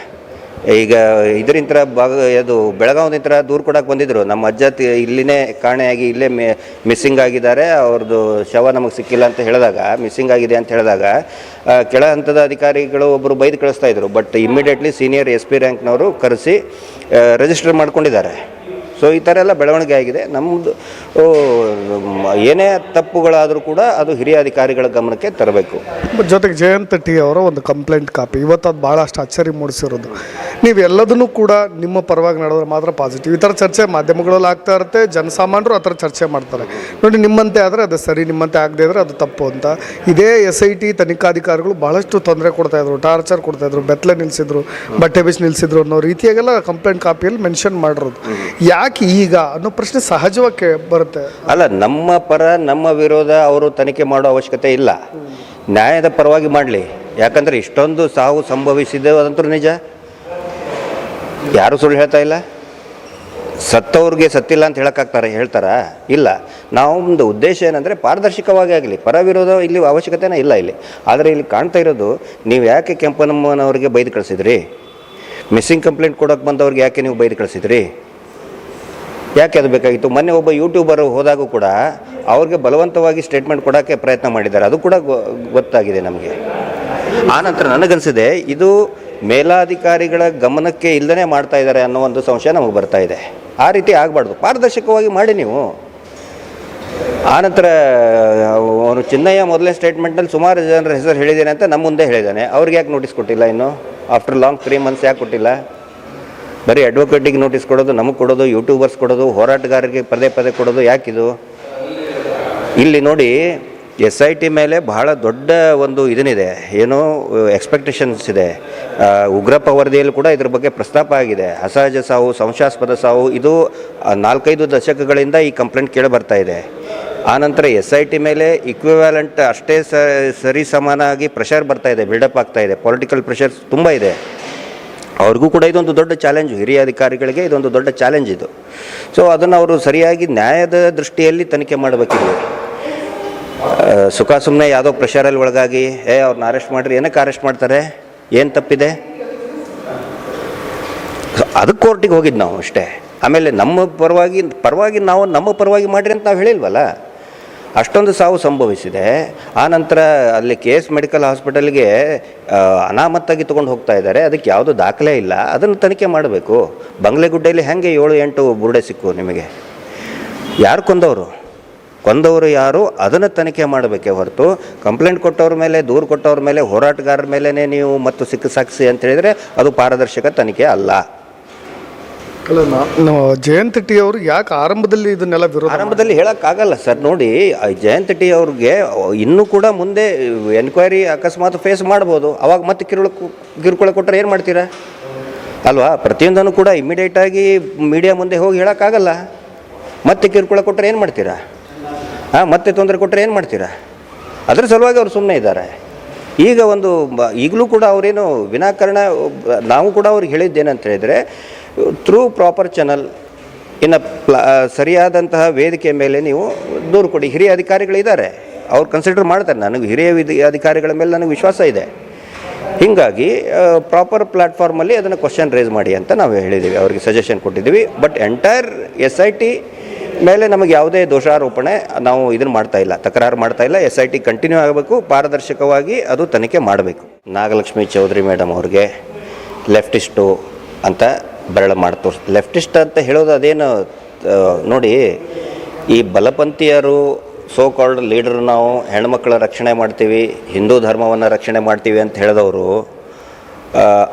ಈಗ ಇದರಿಂದ ಭಾಗ, ಅದು ಬೆಳಗಾವಿನಿಂದ ದೂರ ಕೊಡಕ್ಕೆ ಬಂದಿದ್ದರು ನಮ್ಮ ಅಜ್ಜ ಇಲ್ಲಿನೇ ಕಾಣೆಯಾಗಿ ಇಲ್ಲೇ ಮಿ ಮಿಸ್ಸಿಂಗ್ ಆಗಿದ್ದಾರೆ. ಅವ್ರದ್ದು ಶವ ನಮಗೆ ಸಿಕ್ಕಿಲ್ಲ ಅಂತ ಹೇಳಿದಾಗ ಮಿಸ್ಸಿಂಗ್ ಆಗಿದೆ ಅಂತ ಹೇಳಿದಾಗ ಕೆಳ ಹಂತದ ಅಧಿಕಾರಿಗಳು ಒಬ್ಬರು ಬೈದು ಕಳಿಸ್ತಾ ಇದ್ರು. But immediately senior S P ರ್ಯಾಂಕ್ನವರು ಕರೆಸಿ ರಿಜಿಸ್ಟರ್ ಮಾಡ್ಕೊಂಡಿದ್ದಾರೆ. ಸೊ ಈ ಥರ ಎಲ್ಲ ಬೆಳವಣಿಗೆ ಆಗಿದೆ. ನಮ್ಮದು ಏನೇ ತಪ್ಪುಗಳಾದರೂ ಕೂಡ ಅದು ಹಿರಿಯ ಅಧಿಕಾರಿಗಳ ಗಮನಕ್ಕೆ ತರಬೇಕು. ಜೊತೆಗೆ ಜಯಂತ ಟಿ ಅವರ ಒಂದು ಕಂಪ್ಲೇಂಟ್ ಕಾಪಿ ಇವತ್ತು ಅದು ಭಾಳಷ್ಟು ಅಚ್ಚರಿ ಮೂಡಿಸಿರೋದು. ನೀವು ಕೂಡ ನಿಮ್ಮ ಪರವಾಗಿ ನಡೆದ್ರೆ ಮಾತ್ರ ಪಾಸಿಟಿವ್ ಈ ಥರ ಚರ್ಚೆ ಮಾಧ್ಯಮಗಳಲ್ಲಿ ಆಗ್ತಾ ಇರುತ್ತೆ. ಜನಸಾಮಾನ್ಯರು ಆ ಚರ್ಚೆ ಮಾಡ್ತಾರೆ. ನೋಡಿ, ನಿಮ್ಮಂತೆ ಆದರೆ ಅದು ಸರಿ, ನಿಮ್ಮಂತೆ ಆಗದೆ ಇದ್ರೆ ಅದು ತಪ್ಪು ಅಂತ. ಇದೇ ಎಸ್ ಐ ಟಿ ತನಿಖಾಧಿಕಾರಿಗಳು ಬಹಳಷ್ಟು ತೊಂದರೆ ಕೊಡ್ತಾ ಇದ್ರು ಟಾರ್ಚರ್ ಕೊಡ್ತಾಯಿದ್ರು ಬೆತ್ತಲೆ ನಿಲ್ಲಿಸಿದ್ರು ಬಟ್ಟೆ ಬಿಸಿ ನಿಲ್ಲಿಸಿದ್ರು ಅನ್ನೋ ರೀತಿಯಾಗೆಲ್ಲ ಕಂಪ್ಲೇಂಟ್ ಕಾಪಿಯಲ್ಲಿ ಮೆನ್ಷನ್ ಮಾಡಿರೋದು. ಯಾಕೆ ಈಗ ಅನ್ನೋ ಪ್ರಶ್ನೆ ಸಹಜವಾಗಿ ಬರುತ್ತೆ. ಅಲ್ಲ, ನಮ್ಮ ಪರ, ನಮ್ಮ ವಿರೋಧ ಅವರು ತನಿಖೆ ಮಾಡೋ ಅವಶ್ಯಕತೆ ಇಲ್ಲ. ನ್ಯಾಯದ ಪರವಾಗಿ ಮಾಡಲಿ. ಯಾಕಂದರೆ ಇಷ್ಟೊಂದು ಸಾವು ಸಂಭವಿಸಿದೆ ಅದಂತೂ ನಿಜ. ಯಾರು ಸುಳ್ಳು ಹೇಳ್ತಾ ಇಲ್ಲ? ಸತ್ತವ್ರಿಗೆ ಸತ್ತಿಲ್ಲ ಅಂತ ಹೇಳೋಕ್ಕಾಗ್ತಾರೆ, ಹೇಳ್ತಾರಾ? ಇಲ್ಲ. ನಾವು ಒಂದು ಉದ್ದೇಶ ಏನಂದರೆ ಪಾರದರ್ಶಕವಾಗಿ ಆಗಲಿ ಪರ ವಿರೋಧ ಇಲ್ಲಿ ಅವಶ್ಯಕತೆನೇ ಇಲ್ಲ ಇಲ್ಲಿ. ಆದರೆ ಇಲ್ಲಿ ಕಾಣ್ತಾ ಇರೋದು, ನೀವು ಯಾಕೆ ಕೆಂಪನಮ್ಮನವ್ರಿಗೆ ಬೈದು ಕಳಿಸಿದ್ರಿ? ಮಿಸ್ಸಿಂಗ್ ಕಂಪ್ಲೇಂಟ್ ಕೊಡೋಕೆ ಬಂದವ್ರಿಗೆ ಯಾಕೆ ನೀವು ಬೈದು ಕಳಿಸಿದ್ರಿ? ಯಾಕೆ ಅದು ಬೇಕಾಗಿತ್ತು? ಮೊನ್ನೆ ಒಬ್ಬ ಯೂಟ್ಯೂಬರ್ ಹೋದಾಗೂ ಕೂಡ ಅವ್ರಿಗೆ ಬಲವಂತವಾಗಿ ಸ್ಟೇಟ್ಮೆಂಟ್ ಕೊಡೋಕ್ಕೆ ಪ್ರಯತ್ನ ಮಾಡಿದ್ದಾರೆ. ಅದು ಕೂಡ ಗೊತ್ತಾಗಿದೆ ನಮಗೆ. ಆನಂತರ ನನಗನ್ಸಿದೆ, ಇದು ಮೇಲಾಧಿಕಾರಿಗಳ ಗಮನಕ್ಕೆ ಇಲ್ಲದೇ ಮಾಡ್ತಾ ಇದ್ದಾರೆ ಅನ್ನೋ ಒಂದು ಸಂಶಯ ನಮಗೆ ಬರ್ತಾ ಇದೆ. ಆ ರೀತಿ ಆಗಬಾರ್ದು. ಪಾರದರ್ಶಕವಾಗಿ ಮಾಡಿ ನೀವು. ಆನಂತರ ಅವನು ಚಿನ್ನಯ್ಯ ಮೊದಲನೇ ಸ್ಟೇಟ್ಮೆಂಟಲ್ಲಿ ಸುಮಾರು ಜನರ ಹೆಸರು ಹೇಳಿದ್ದೇನೆ ಅಂತ ನಮ್ಮ ಮುಂದೆ ಹೇಳಿದ್ದಾನೆ. ಅವ್ರಿಗೆ ಯಾಕೆ ನೋಟಿಸ್ ಕೊಟ್ಟಿಲ್ಲ ಇನ್ನು? ಆಫ್ಟರ್ ಲಾಂಗ್ ತ್ರೀ ಮಂತ್ಸ್ ಯಾಕೆ ಕೊಟ್ಟಿಲ್ಲ? ಬರೀ ಅಡ್ವೊಕೇಟಿಗೆ ನೋಟಿಸ್ ಕೊಡೋದು, ನಮಗೆ ಕೊಡೋದು ಯೂಟ್ಯೂಬರ್ಸ್ ಕೊಡೋದು, ಹೋರಾಟಗಾರರಿಗೆ ಪದೇ ಪದೇ ಕೊಡೋದು ಯಾಕಿದು? ಇಲ್ಲಿ ನೋಡಿ ಎಸ್ ಐ ಟಿ ಮೇಲೆ ಬಹಳ ದೊಡ್ಡ ಒಂದು ಇದನ್ನಿದೆ. ಏನೋ ಎಕ್ಸ್ಪೆಕ್ಟೇಷನ್ಸ್ ಇದೆ. ಉಗ್ರಪ್ಪ ವರದಿಯಲ್ಲಿ ಕೂಡ ಇದ್ರ ಬಗ್ಗೆ ಪ್ರಸ್ತಾಪ ಆಗಿದೆ. ಅಸಹಜ ಸಾವು, ಸಂಶಯಾಸ್ಪದ ಸಾವು, ಇದು ನಾಲ್ಕೈದು ದಶಕಗಳಿಂದ ಈ ಕಂಪ್ಲೇಂಟ್ ಕೇಳಿ ಬರ್ತಾ ಇದೆ. ಆನಂತರ ಎಸ್ ಐ ಟಿ ಮೇಲೆ ಇಕ್ವಿವ್ಯಾಲೆಂಟ್ ಅಷ್ಟೇ ಸರಿ ಸಮಾನಾಗಿ ಪ್ರೆಷರ್ ಬರ್ತಾ ಇದೆ ಬಿಲ್ಡಪ್ ಆಗ್ತಾ ಇದೆ. ಪೊಲಿಟಿಕಲ್ ಪ್ರೆಷರ್ಸ್ ತುಂಬ ಇದೆ. ಅವ್ರಿಗೂ ಕೂಡ ಇದೊಂದು ದೊಡ್ಡ ಚಾಲೆಂಜ್ ಹಿರಿಯ ಅಧಿಕಾರಿಗಳಿಗೆ ಇದೊಂದು ದೊಡ್ಡ ಚಾಲೆಂಜ್ ಇದು. ಸೊ ಅದನ್ನು ಅವರು ಸರಿಯಾಗಿ ನ್ಯಾಯದ ದೃಷ್ಟಿಯಲ್ಲಿ ತನಿಖೆ ಮಾಡಬೇಕಿದೆ ಸುಖ ಸುಮ್ಮನೆ ಯಾವುದೋ ಪ್ರೆಷರಲ್ಲಿ ಒಳಗಾಗಿ, ಏ ಅವ್ರನ್ನ ಅರೆಸ್ಟ್ ಮಾಡಿರಿ, ಏನಕ್ಕೆ ಅರೆಸ್ಟ್ ಮಾಡ್ತಾರೆ? ಏನು ತಪ್ಪಿದೆ? ಅದಕ್ಕೆ ಕೋರ್ಟಿಗೆ ಹೋಗಿದ್ದು ನಾವು ಅಷ್ಟೇ. ಆಮೇಲೆ ನಮ್ಮ ಪರವಾಗಿ ಪರವಾಗಿ ನಾವು, ನಮ್ಮ ಪರವಾಗಿ ಮಾಡಿರಿ ಅಂತ ನಾವು ಹೇಳಿಲ್ವಲ್ಲ? ಅಷ್ಟೊಂದು ಸಾವು ಸಂಭವಿಸಿದೆ. ಆನಂತರ ಅಲ್ಲಿ ಕೆ ಎಸ್ ಮೆಡಿಕಲ್ ಹಾಸ್ಪಿಟಲ್ಗೆ ಅನಾಮತ್ತಾಗಿ ತೊಗೊಂಡು ಹೋಗ್ತಾ ಇದ್ದಾರೆ. ಅದಕ್ಕೆ ಯಾವುದೂ ದಾಖಲೆ ಇಲ್ಲ. ಅದನ್ನು ತನಿಖೆ ಮಾಡಬೇಕು. ಬಂಗ್ಲೆಗುಡ್ಡೆಯಲ್ಲಿ ಹೆಂಗೆ ಏಳು ಎಂಟು ಬುರುಡೆ ಸಿಕ್ಕು ನಿಮಗೆ? ಯಾರು ಕೊಂದವರು? ಕೊಂದವರು ಯಾರು? ಅದನ್ನು ತನಿಖೆ ಮಾಡಬೇಕೇ ಹೊರತು, ಕಂಪ್ಲೇಂಟ್ ಕೊಟ್ಟವ್ರ ಮೇಲೆ, ದೂರು ಕೊಟ್ಟವ್ರ ಮೇಲೆ, ಹೋರಾಟಗಾರರ ಮೇಲೇ ನೀವು ಮತ್ತು ಸಿಕ್ಕ ಸಾಕ್ಷಿ ಅಂತ ಹೇಳಿದರೆ ಅದು ಪಾರದರ್ಶಕ ತನಿಖೆ ಅಲ್ಲ. ಅಲ್ಲ ನಾವು ಜಯಂತ್ ಟಿ ಅವರು ಯಾಕೆ ಆರಂಭದಲ್ಲಿ ಇದನ್ನೆಲ್ಲ ವಿರೋಧ ಆರಂಭದಲ್ಲಿ ಹೇಳೋಕ್ಕಾಗಲ್ಲ ಸರ್, ನೋಡಿ ಜಯಂತ್ ಟಿ ಅವ್ರಿಗೆ ಇನ್ನೂ ಕೂಡ ಮುಂದೆ ಎನ್ಕ್ವೈರಿ ಅಕಸ್ಮಾತ್ ಫೇಸ್ ಮಾಡ್ಬೋದು. ಅವಾಗ ಮತ್ತೆ ಕಿರುಳ ಕಿರುಕುಳ ಕೊಟ್ಟರೆ ಏನು ಮಾಡ್ತೀರಾ? ಅಲ್ವಾ? ಪ್ರತಿಯೊಂದನ್ನು ಕೂಡ ಇಮಿಡಿಯೇಟಾಗಿ ಮೀಡಿಯಾ ಮುಂದೆ ಹೋಗಿ ಹೇಳೋಕ್ಕಾಗಲ್ಲ. ಮತ್ತೆ ಕಿರುಕುಳ ಕೊಟ್ಟರೆ ಏನು ಮಾಡ್ತೀರಾ? ಹಾಂ ಮತ್ತೆ ತೊಂದರೆ ಕೊಟ್ಟರೆ ಏನು ಮಾಡ್ತೀರಾ? ಅದರ ಸಲುವಾಗಿ ಅವ್ರು ಸುಮ್ಮನೆ ಇದ್ದಾರೆ. ಈಗ ಒಂದು ಈಗಲೂ ಕೂಡ ಅವರೇನು ವಿನಾಕಾರಣ, ನಾವು ಕೂಡ ಅವ್ರಿಗೆ ಹೇಳಿದ್ದೇನಂತ ಹೇಳಿದರೆ ಥ್ರೂ ಪ್ರಾಪರ್ ಚಾನಲ್ ಇನ್ನು ಪ್ಲಾ ಸರಿಯಾದಂತಹ ವೇದಿಕೆ ಮೇಲೆ ನೀವು ದೂರು ಕೊಡಿ. ಹಿರಿಯ ಅಧಿಕಾರಿಗಳಿದ್ದಾರೆ. ಅವ್ರು ಕನ್ಸಿಡರ್ ಮಾಡ್ತಾರೆ. ನನಗೆ ಹಿರಿಯ ವಿಧಿ ಅಧಿಕಾರಿಗಳ ಮೇಲೆ ನನಗೆ ವಿಶ್ವಾಸ ಇದೆ. ಹೀಗಾಗಿ ಪ್ರಾಪರ್ ಪ್ಲ್ಯಾಟ್ಫಾರ್ಮಲ್ಲಿ ಅದನ್ನು ಕ್ವಶನ್ ರೇಸ್ ಮಾಡಿ ಅಂತ ನಾವು ಹೇಳಿದ್ದೀವಿ ಅವರಿಗೆ ಸಜೆಷನ್ ಕೊಟ್ಟಿದ್ದೀವಿ. But entire S I T ಮೇಲೆ ನಮಗೆ ಯಾವುದೇ ದೋಷಾರೋಪಣೆ ನಾವು ಇದನ್ನು ಮಾಡ್ತಾ ಇಲ್ಲ. ತಕರಾರು ಮಾಡ್ತಾ ಇಲ್ಲ. ಎಸ್ ಐ ಟಿ ಕಂಟಿನ್ಯೂ ಆಗಬೇಕು. ಪಾರದರ್ಶಕವಾಗಿ ಅದು ತನಿಖೆ ಮಾಡಬೇಕು. ನಾಗಲಕ್ಷ್ಮಿ ಚೌಧರಿ ಮೇಡಮ್ ಅವ್ರಿಗೆ ಲೆಫ್ಟಿಸ್ಟು ಅಂತ ಬೆರಳು ಮಾಡಿ ತೋರಿಸ್, ಲೆಫ್ಟಿಸ್ಟ್ ಅಂತ ಹೇಳೋದು ಅದೇನು ನೋಡಿ, ಈ ಬಲಪಂಥೀಯರು ಸೋ ಕಾಲ್ಡ್ ಲೀಡರ್ ನಾವು ಹೆಣ್ಮಕ್ಳ ರಕ್ಷಣೆ ಮಾಡ್ತೀವಿ, ಹಿಂದೂ ಧರ್ಮವನ್ನು ರಕ್ಷಣೆ ಮಾಡ್ತೀವಿ ಅಂತ ಹೇಳಿದವರು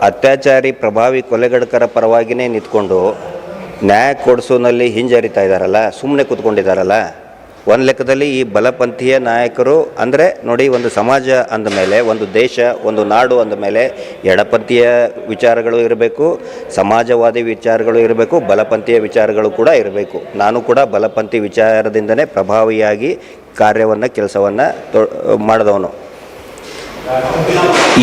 ಅತ್ಯಾಚಾರಿ, ಪ್ರಭಾವಿ, ಕೊಲೆಗಡಕರ ಪರವಾಗಿಯೇ ನಿಂತ್ಕೊಂಡು ನ್ಯಾಯ ಕೊಡಿಸೋನಲ್ಲಿ ಹಿಂಜರಿತಾ ಇದ್ದಾರಲ್ಲ ಸುಮ್ಮನೆ ಕೂತ್ಕೊಂಡಿದ್ದಾರಲ್ಲ ಒಂದು ಲೆಕ್ಕದಲ್ಲಿ ಈ ಬಲಪಂಥೀಯ ನಾಯಕರು ಅಂದರೆ ನೋಡಿ ಒಂದು ಸಮಾಜ ಅಂದ ಮೇಲೆ, ಒಂದು ದೇಶ, ಒಂದು ನಾಡು ಅಂದ ಮೇಲೆ ಎಡಪಂಥೀಯ ವಿಚಾರಗಳು ಇರಬೇಕು, ಸಮಾಜವಾದಿ ವಿಚಾರಗಳು ಇರಬೇಕು, ಬಲಪಂಥೀಯ ವಿಚಾರಗಳು ಕೂಡ ಇರಬೇಕು. ನಾನು ಕೂಡ ಬಲಪಂಥಿ ವಿಚಾರದಿಂದನೇ ಪ್ರಭಾವಿಯಾಗಿ ಕಾರ್ಯವನ್ನು, ಕೆಲಸವನ್ನು ತೊ, ಮಾಡಿದವನು.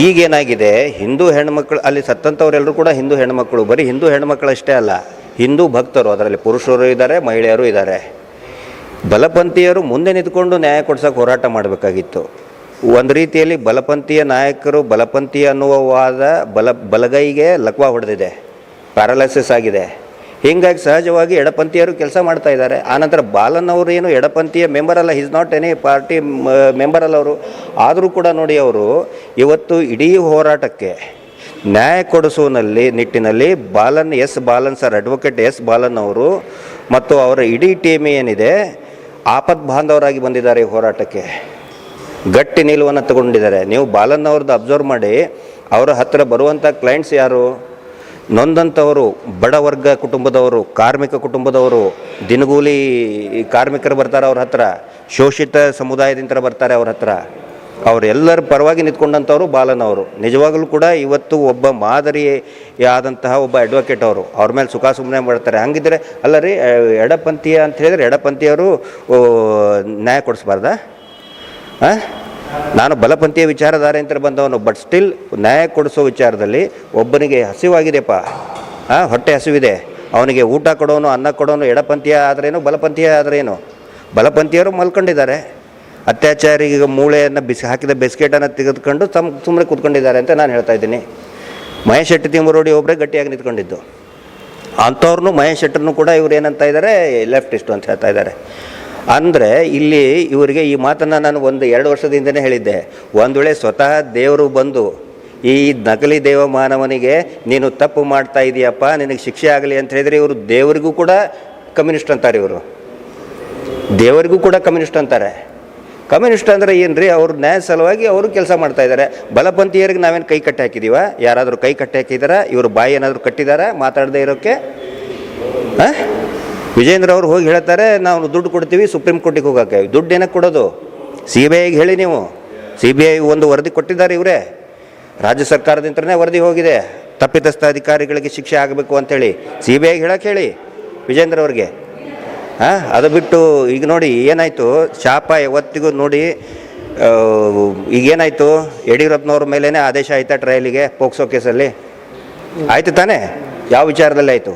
ಈಗೇನಾಗಿದೆ, ಹಿಂದೂ ಹೆಣ್ಮಕ್ಳು, ಅಲ್ಲಿ ಸತ್ತಂಥವ್ರೆಲ್ಲರೂ ಕೂಡ ಹಿಂದೂ ಹೆಣ್ಮಕ್ಳು, ಬರೀ ಹಿಂದೂ ಹೆಣ್ಮಕ್ಳು ಅಷ್ಟೇ ಅಲ್ಲ, ಹಿಂದೂ ಭಕ್ತರು, ಅದರಲ್ಲಿ ಪುರುಷರು ಇದ್ದಾರೆ, ಮಹಿಳೆಯರು ಇದ್ದಾರೆ. ಬಲಪಂಥೀಯರು ಮುಂದೆ ನಿಂತ್ಕೊಂಡು ನ್ಯಾಯ ಕೊಡ್ಸೋಕೆ ಹೋರಾಟ ಮಾಡಬೇಕಾಗಿತ್ತು. ಒಂದು ರೀತಿಯಲ್ಲಿ ಬಲಪಂಥೀಯ ನಾಯಕರು ಬಲಪಂಥೀಯ ಅನ್ನುವವಾದ ಬಲ, ಬಲಗೈಗೆ ಲಕ್ವ ಹೊಡೆದಿದೆ. ಪ್ಯಾರಲೈಸಿಸ್ ಆಗಿದೆ. ಹೀಗಾಗಿ ಸಹಜವಾಗಿ ಎಡಪಂಥೀಯರು ಕೆಲಸ ಮಾಡ್ತಾ ಇದ್ದಾರೆ. ಆನಂತರ ಬಾಲನ್ ಅವರು ಏನು ಎಡಪಂಥೀಯ ಮೆಂಬರ್ ಅಲ್ಲ is not any party member ಅಲ್ಲ ಅವರು. ಆದರೂ ಕೂಡ ನೋಡಿ ಅವರು, ಇವತ್ತು ಇಡೀ ಹೋರಾಟಕ್ಕೆ ನ್ಯಾಯ ಕೊಡಿಸುವಲ್ಲಿ ನಿಟ್ಟಿನಲ್ಲಿ Balan S Balan sir advocate S Balan ಅವರು ಮತ್ತು ಅವರ ಇಡೀ ಟೀಮ್ ಏನಿದೆ ಆಪತ್ ಬಾಂಧವರಾಗಿ ಬಂದಿದ್ದಾರೆ ಈ ಹೋರಾಟಕ್ಕೆ. ಗಟ್ಟಿ ನಿಲುವನ್ನು ತಗೊಂಡಿದ್ದಾರೆ. ನೀವು ಬಾಲನ್ ಅವ್ರದ್ದು ಅಬ್ಸರ್ವ್ ಮಾಡಿ, ಅವರ ಹತ್ತಿರ ಬರುವಂಥ ಕ್ಲೈಂಟ್ಸ್ ಯಾರು? ನೊಂದಂಥವರು, ಬಡ ವರ್ಗ ಕುಟುಂಬದವರು, ಕಾರ್ಮಿಕ ಕುಟುಂಬದವರು, ದಿನಗೂಲಿ ಕಾರ್ಮಿಕರು ಬರ್ತಾರೆ ಅವ್ರ ಹತ್ರ, ಶೋಷಿತ ಸಮುದಾಯದಿಂದ ಬರ್ತಾರೆ ಅವ್ರ ಹತ್ರ. ಅವರೆಲ್ಲರ ಪರವಾಗಿ ನಿಂತ್ಕೊಂಡಂಥವ್ರು ಬಾಲನವರು ನಿಜವಾಗಲೂ ಕೂಡ ಇವತ್ತು ಒಬ್ಬ ಮಾದರಿಯಾದಂತಹ ಒಬ್ಬ ಅಡ್ವೊಕೇಟ್ ಅವರು. ಅವ್ರ ಮೇಲೆ ಸುಖ ಸುಮ್ಮನೆ ಮಾಡ್ತಾರೆ. ಹಂಗಿದ್ರೆ ಅಲ್ಲ ರೀ ಎಡಪಂಥೀಯ ಅಂತ ಹೇಳಿದ್ರೆ ಎಡಪಂಥೀಯರು ನ್ಯಾಯ ಕೊಡಿಸ್ಬಾರ್ದಾ? ನಾನು ಬಲಪಂಥೀಯ ವಿಚಾರಧಾರೆ ಅಂತ ಬಂದವನು ಬಟ್ ಸ್ಟಿಲ್ ನ್ಯಾಯ ಕೊಡಿಸೋ ವಿಚಾರದಲ್ಲಿ ಒಬ್ಬನಿಗೆ ಹಸಿವಾಗಿದೆಪ್ಪ ಹಾಂ ಹೊಟ್ಟೆ ಹಸಿವಿದೆ. ಅವನಿಗೆ ಊಟ ಕೊಡೋನು, ಅನ್ನ ಕೊಡೋನು ಎಡಪಂಥೀಯ ಆದ್ರೇನು, ಬಲಪಂಥೀಯ ಆದ್ರೇನು? ಬಲಪಂಥೀಯರು ಮಲ್ಕೊಂಡಿದ್ದಾರೆ. ಅತ್ಯಾಚಾರಿಗೆ ಮೂಳೆಯನ್ನು ಬಿಸಿ, ಹಾಕಿದ ಬಿಸ್ಕೆಟನ್ನು ತೆಗೆದುಕೊಂಡು ತಮ್ಮ ಸುಮ್ಮನೆ ಕೂತ್ಕೊಂಡಿದ್ದಾರೆ ಅಂತ ನಾನು ಹೇಳ್ತಾ ಇದ್ದೀನಿ. ಮಹೇಶ್ ಶೆಟ್ಟಿ ತಿಮ್ಮರೋಡಿ ಒಬ್ಬರೇ ಗಟ್ಟಿಯಾಗಿ ನಿಂತ್ಕೊಂಡಿದ್ದು. ಅಂಥವ್ರನ್ನೂ, ಮಹೇಶ್ ಶೆಟ್ಟರ್ನು ಕೂಡ ಇವ್ರು ಏನಂತ ಇದ್ದಾರೆ ಲೆಫ್ಟಿಸ್ಟು ಅಂತ ಹೇಳ್ತಾ ಇದ್ದಾರೆ ಅಂದರೆ ಇಲ್ಲಿ ಇವರಿಗೆ ಈ ಮಾತನ್ನು ನಾನು ಒಂದು ಎರಡು ವರ್ಷದಿಂದನೇ ಹೇಳಿದ್ದೆ. ಒಂದು ವೇಳೆ ಸ್ವತಃ ದೇವರು ಬಂದು ಈ ನಕಲಿ ದೇವ ಮಾನವನಿಗೆ ನೀನು ತಪ್ಪು ಮಾಡ್ತಾ ಇದೀಯಪ್ಪ, ನಿನಗೆ ಶಿಕ್ಷೆ ಆಗಲಿ ಅಂತ ಹೇಳಿದರೆ ಇವರು ದೇವರಿಗೂ ಕೂಡ ಕಮ್ಯುನಿಸ್ಟ್ ಅಂತಾರೆ ಇವರು. ದೇವರಿಗೂ ಕೂಡ ಕಮ್ಯುನಿಸ್ಟ್ ಅಂತಾರೆ. ಕಮ್ಯುನಿಸ್ಟ್ ಅಂದರೆ ಏನು ರೀ ಅವ್ರ ನ್ಯಾಯ ಸಲುವಾಗಿ ಅವರು ಕೆಲಸ ಮಾಡ್ತಾ ಇದ್ದಾರೆ ಬಲಪಂಥೀಯರಿಗೆ ನಾವೇನು ಕೈ ಕಟ್ಟಿ ಹಾಕಿದೀವ? ಯಾರಾದರೂ ಕೈ ಕಟ್ಟಿ ಹಾಕಿದಾರ? ಇವರು ಬಾಯಿ ಏನಾದರೂ ಕಟ್ಟಿದಾರ? ಮಾತಾಡದೇ ಇರೋಕ್ಕೆ ಹಾಂ? ವಿಜೇಂದ್ರ ಅವರು ಹೋಗಿ ಹೇಳ್ತಾರೆ, ನಾವು ದುಡ್ಡು ಕೊಡ್ತೀವಿ, ಸುಪ್ರೀಂ ಕೋರ್ಟಿಗೆ ಹೋಗೋಕ್ಕೆ. ದುಡ್ಡು ಏನಕ್ಕೆ ಕೊಡೋದು? ಸಿ ಬಿ ಐಗೆ ಹೇಳಿ ನೀವು. ಸಿ ಬಿ ಐ ಒಂದು ವರದಿ ಕೊಟ್ಟಿದ್ದಾರೆ ಇವರೇ. ರಾಜ್ಯ ಸರ್ಕಾರದಿಂದನೇ ವರದಿ ಹೋಗಿದೆ. ತಪ್ಪಿತಸ್ಥ ಅಧಿಕಾರಿಗಳಿಗೆ ಶಿಕ್ಷೆ ಆಗಬೇಕು ಅಂತೇಳಿ. ಸಿ ಬಿ ಐಗೆ ಹೇಳಕ್ಕೆ ಹೇಳಿ. ವಿಜೇಂದ್ರ ಅವ್ರಿಗೆ. ಹಾಂ, ಅದು ಬಿಟ್ಟು ಈಗ ನೋಡಿ ಏನಾಯಿತು, ಶಾಪ ಯಾವತ್ತಿಗೂ ನೋಡಿ ಈಗೇನಾಯಿತು ಯಡಿಯೂರಪ್ಪನವ್ರ ಮೇಲೇ ಆದೇಶ ಆಯ್ತಾ ಟ್ರಯಲಿಗೆ ಪೋಕ್ಸೋ ಕೇಸಲ್ಲಿ? ಆಯಿತು ತಾನೇ? ಯಾವ ವಿಚಾರದಲ್ಲಿ ಆಯಿತು?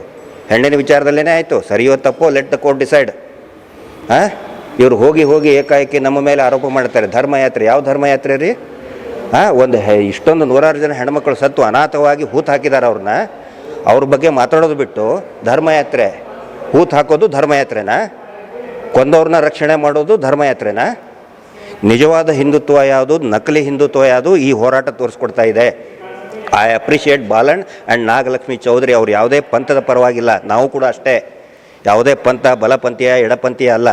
ಹೆಣ್ಣಿನ ವಿಚಾರದಲ್ಲೇ ಆಯಿತು? ಸರಿಯೋ ತಪ್ಪೋ ಲೆಟ್ ದ ಕೋರ್ಟ್ ಡಿಸೈಡ್ ಹಾಂ, ಇವರು ಹೋಗಿ ಹೋಗಿ ಏಕಾಏಕಿ ನಮ್ಮ ಮೇಲೆ ಆರೋಪ ಮಾಡ್ತಾರೆ. ಧರ್ಮಯಾತ್ರೆ, ಯಾವ ಧರ್ಮಯಾತ್ರೆ ರೀ? ಹಾಂ, ಒಂದು ಇಷ್ಟೊಂದು ನೂರಾರು ಜನ ಹೆಣ್ಮಕ್ಳು ಸತ್ತು ಅನಾಥವಾಗಿ ಹೂತು ಹಾಕಿದ್ದಾರೆ ಅವ್ರನ್ನ. ಅವ್ರ ಬಗ್ಗೆ ಮಾತಾಡೋದು ಬಿಟ್ಟು ಧರ್ಮಯಾತ್ರೆ. ಹೂತು ಹಾಕೋದು ಧರ್ಮಯಾತ್ರೆನಾ? ಕೊಂದವ್ರನ್ನ ರಕ್ಷಣೆ ಮಾಡೋದು ಧರ್ಮಯಾತ್ರೆನಾ? ನಿಜವಾದ ಹಿಂದುತ್ವ ಯಾವುದು, ನಕಲಿ ಹಿಂದುತ್ವ ಯಾವುದು, ಈ ಹೋರಾಟ ತೋರಿಸ್ಕೊಡ್ತಾ ಇದೆ. I appreciate Balan and Nagalakshmi Chaudhary ಅವ್ರು ಯಾವುದೇ ಪಂಥದ ಪರವಾಗಿಲ್ಲ. ನಾವು ಕೂಡ ಅಷ್ಟೇ. ಯಾವುದೇ ಪಂಥ, ಬಲಪಂಥೀಯ, ಎಡಪಂಥೀಯ ಅಲ್ಲ.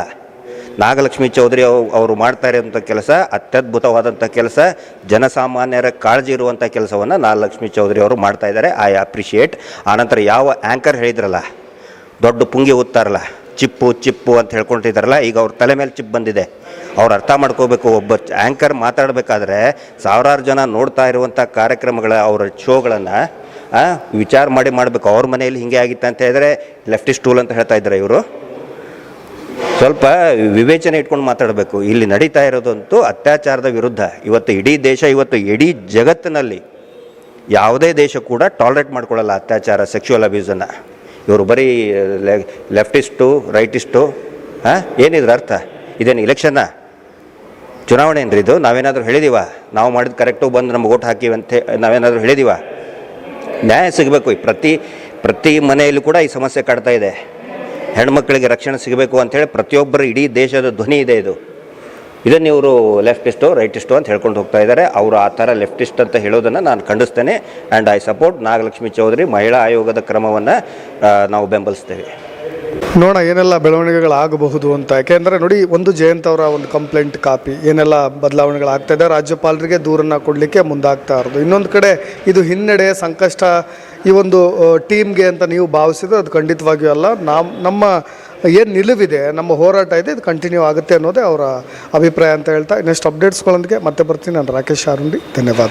ನಾಗಲಕ್ಷ್ಮಿ ಚೌಧರಿ ಅವ್- ಅವರು ಮಾಡ್ತಾ ಇರುವಂಥ ಕೆಲಸ, ಅತ್ಯದ್ಭುತವಾದಂಥ ಕೆಲಸ, ಜನಸಾಮಾನ್ಯರ ಕಾಳಜಿ ಇರುವಂಥ ಕೆಲಸವನ್ನು ನಾಗಲಕ್ಷ್ಮಿ ಚೌಧರಿ ಅವರು ಮಾಡ್ತಾ ಇದ್ದಾರೆ. ಐ ಅಪ್ರಿಷಿಯೇಟ್ ಆನಂತರ ಯಾವ ಆ್ಯಂಕರ್ ಹೇಳಿದ್ರಲ್ಲ? ದೊಡ್ಡ ಪುಂಗಿ ಓದ್ತಾರಲ್ಲ, ಚಿಪ್ಪು ಚಿಪ್ಪು ಅಂತ ಹೇಳ್ಕೊಂಡಿದ್ದಾರಲ್ಲ ಈಗ ಅವ್ರ ತಲೆ ಮೇಲೆ ಚಿಪ್ ಬಂದಿದೆ. ಅವ್ರು ಅರ್ಥ ಮಾಡ್ಕೋಬೇಕು, ಒಬ್ಬ ಆ್ಯಂಕರ್ ಮಾತಾಡಬೇಕಾದ್ರೆ ಸಾವಿರಾರು ಜನ ನೋಡ್ತಾ ಇರುವಂಥ ಕಾರ್ಯಕ್ರಮಗಳ ಅವರ ಶೋಗಳನ್ನು ವಿಚಾರ ಮಾಡಿ ಮಾಡಬೇಕು. ಅವ್ರ ಮನೆಯಲ್ಲಿ ಹಿಂಗೆ ಆಗಿತ್ತು ಅಂತ ಹೇಳಿದ್ರೆ ಲೆಫ್ಟಿಸ್ಟ್ ಟೂಲ್ ಅಂತ ಹೇಳ್ತಾ ಇದ್ದಾರೆ ಇವರು. ಸ್ವಲ್ಪ ವಿವೇಚನೆ ಇಟ್ಕೊಂಡು ಮಾತಾಡಬೇಕು. ಇಲ್ಲಿ ನಡೀತಾ ಇರೋದಂತೂ ಅತ್ಯಾಚಾರದ ವಿರುದ್ಧ. ಇವತ್ತು ಇಡೀ ದೇಶ, ಇವತ್ತು ಇಡೀ ಜಗತ್ತಿನಲ್ಲಿ ಯಾವುದೇ ದೇಶ ಕೂಡ ಟಾಲರೇಟ್ ಮಾಡ್ಕೊಳ್ಳಲ್ಲ ಅತ್ಯಾಚಾರ ಸೆಕ್ಷುವಲ್ ಅಬ್ಯೂಸನ್ನು ಇವರು ಬರೀ ಲೆಫ್ಟಿಸ್ಟು, ರೈಟಿಸ್ಟು ಹಾಂ ಏನಿದ್ರ ಅರ್ಥ? ಇದೇನು ಇಲೆಕ್ಷನ್ನ ಚುನಾವಣೆ ರೀ ಇದು? ನಾವೇನಾದರೂ ಹೇಳಿದೀವ? ನಾವು ಮಾಡಿದ ಕರೆಕ್ಟು ಬಂದು ನಮ್ಗೆ ಓಟ್ ಹಾಕಿವಿ ಅಂತ ನಾವೇನಾದರೂ ಹೇಳಿದೀವ? ನ್ಯಾಯ ಸಿಗಬೇಕು ಈ ಪ್ರತಿ ಪ್ರತಿ ಮನೆಯಲ್ಲೂ ಕೂಡ ಈ ಸಮಸ್ಯೆ ಕಾಡ್ತಾ ಇದೆ. ಹೆಣ್ಮಕ್ಳಿಗೆ ರಕ್ಷಣೆ ಸಿಗಬೇಕು ಅಂಥೇಳಿ ಪ್ರತಿಯೊಬ್ಬರು ಇಡೀ ದೇಶದ ಧ್ವನಿ ಇದೆ ಇದು. ಇದನ್ನು ಇವರು ಲೆಫ್ಟಿಸ್ಟು ರೈಟಿಸ್ಟು ಅಂತ ಹೇಳ್ಕೊಂಡು ಹೋಗ್ತಾ ಇದ್ದಾರೆ. ಅವರು ಆ ಥರ ಲೆಫ್ಟಿಸ್ಟ್ ಅಂತ ಹೇಳೋದನ್ನು ನಾನು ಖಂಡಿಸ್ತೇನೆ. And I support Nagalakshmi Chaudhary ಮಹಿಳಾ ಆಯೋಗದ ಕ್ರಮವನ್ನು ನಾವು ಬೆಂಬಲಿಸ್ತೇವೆ. ನೋಡ, ಏನೆಲ್ಲ ಬೆಳವಣಿಗೆಗಳಾಗಬಹುದು ಅಂತ. ಯಾಕೆಂದರೆ ನೋಡಿ, ಒಂದು ಜಯಂತ್ ಅವರ ಒಂದು ಕಂಪ್ಲೇಂಟ್ ಕಾಪಿ ಏನೆಲ್ಲ ಬದಲಾವಣೆಗಳಾಗ್ತಾ ಇದೆ, ರಾಜ್ಯಪಾಲರಿಗೆ ದೂರನ್ನು ಕೊಡಲಿಕ್ಕೆ ಮುಂದಾಗ್ತಾ ಇರೋದು. ಇನ್ನೊಂದು ಕಡೆ ಇದು ಹಿನ್ನಡೆ ಸಂಕಷ್ಟ ಈ ಒಂದು ಟೀಮ್ಗೆ ಅಂತ ನೀವು ಭಾವಿಸಿದ್ರೆ ಅದು ಖಂಡಿತವಾಗಿಯೂ ಅಲ್ಲ. ನಮ್ಮ ಏನು ನಿಲುವಿದೆ, ನಮ್ಮ ಹೋರಾಟ ಇದೆ, ಇದು ಕಂಟಿನ್ಯೂ ಆಗುತ್ತೆ ಅನ್ನೋದೇ ಅವರ ಅಭಿಪ್ರಾಯ ಅಂತ ಹೇಳ್ತಾ ನೆಕ್ಸ್ಟ್ ಅಪ್ಡೇಟ್ಸ್ಗಳೊಂದಿಗೆ ಮತ್ತೆ ಬರ್ತೀನಿ. ನಾನು ರಾಕೇಶ್ ಆರುಂಡಿ, ಧನ್ಯವಾದ.